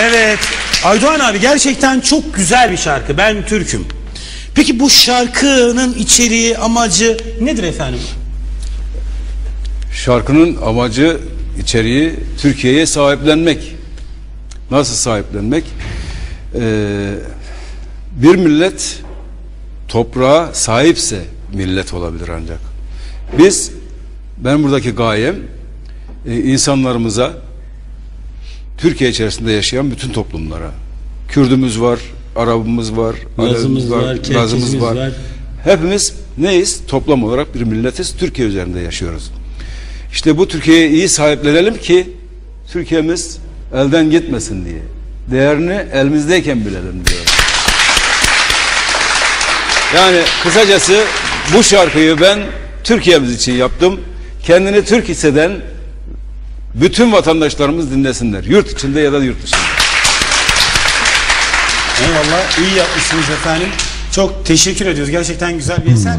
Evet. Aydoğan abi gerçekten çok güzel bir şarkı. Ben Türk'üm. Peki bu şarkının içeriği, amacı nedir efendim? Şarkının amacı, içeriği Türkiye'ye sahiplenmek. Nasıl sahiplenmek? Ee, bir millet toprağa sahipse millet olabilir ancak. Biz, ben buradaki gayem e, insanlarımıza Türkiye içerisinde yaşayan bütün toplumlara Kürdümüz var, Arabımız var, Lazımız Alevimiz var, Kerkezimiz var. Hepimiz neyiz? Toplam olarak bir milletiz. Türkiye üzerinde yaşıyoruz. İşte bu Türkiye'ye iyi sahiplenelim ki Türkiye'miz elden gitmesin diye. Değerini elimizdeyken bilelim diyor. Yani kısacası bu şarkıyı ben Türkiye'miz için yaptım. Kendini Türk hisseden bütün vatandaşlarımız dinlesinler. Yurt içinde ya da yurt dışında. Eyvallah. iyi yapmışsınız efendim. Çok teşekkür ediyoruz. Gerçekten güzel bir eser.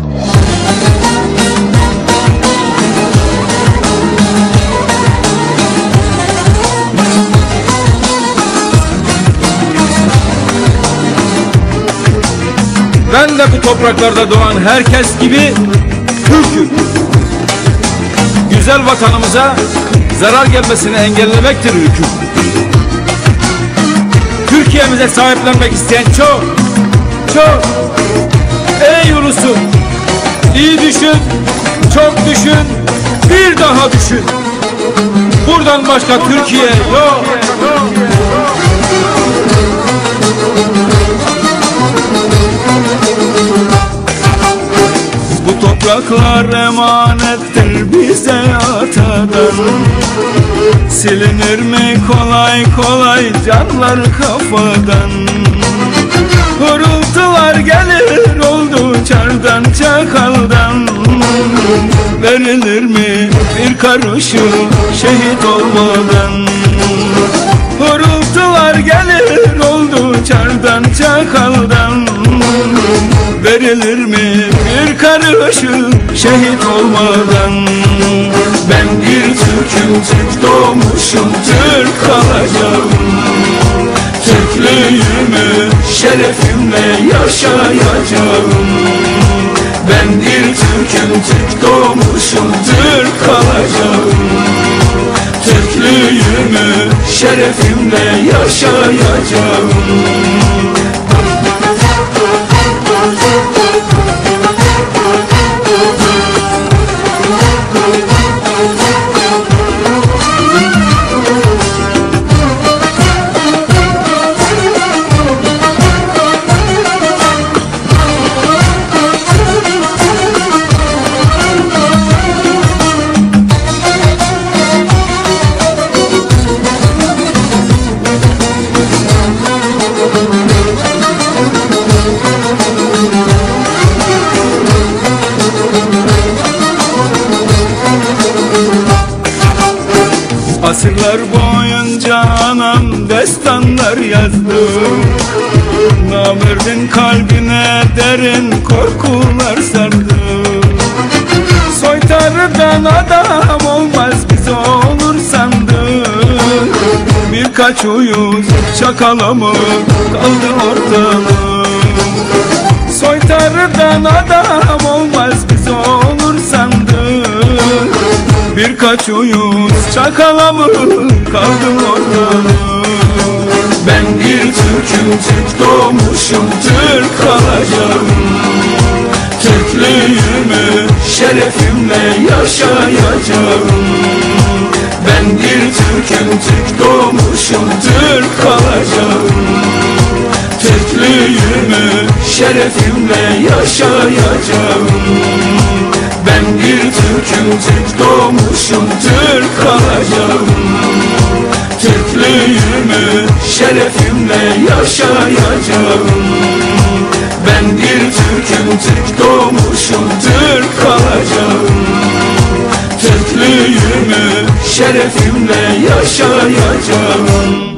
Ben de bu topraklarda doğan herkes gibi Türk'üm. Güzel vatanımıza zarar gelmesini engellemektir hüküm. Türkiye'mize sahiplenmek isteyen çok, çok. Ey ulusum, iyi düşün, çok düşün, bir daha düşün. Buradan başka Türkiye yok. Bu topraklar emanettir bize Silinir mi? Kolay kolay canlar kafadan. Hırıltılar gelir oldu çardan çakaldan. Verilir mi bir karışı şehit olmadan? Hırıltılar gelir oldu çardan çakaldan. Verilir mi bir karışı şehit olmadan. Ben bir Türk'üm Türk doğmuşum Türk kalacağım. Türklüğümü şerefimle yaşayacağım. Ben bir Türk'üm Türk doğmuşum Türk kalacağım. Türklüğümü şerefimle yaşayacağım Asırlar boyunca anam destanlar yazdı. Namerdin kalbine derin korkular sardı. Soytarıdan adam olmaz biz olur sandık. Birkaç uyuz çakalımı kaldı ortalık. Soytarıdan adam olmaz biz olur Birkaç uyuz çakala mı kaldım orada. Ben bir Türk'üm Türk doğmuşum Türk kalacağım. Türklüğümü şerefimle yaşayacağım. Ben bir Türk'üm Türk doğmuşum Türk kalacağım. Türklüğümü şerefimle yaşayacağım Türk'üm Türk doğmuşum Türk kalacağım. Türklüğümü şerefimle yaşayacağım. Ben bir Türk'üm Türk doğmuşum Türk kalacağım. Türklüğümü şerefimle yaşayacağım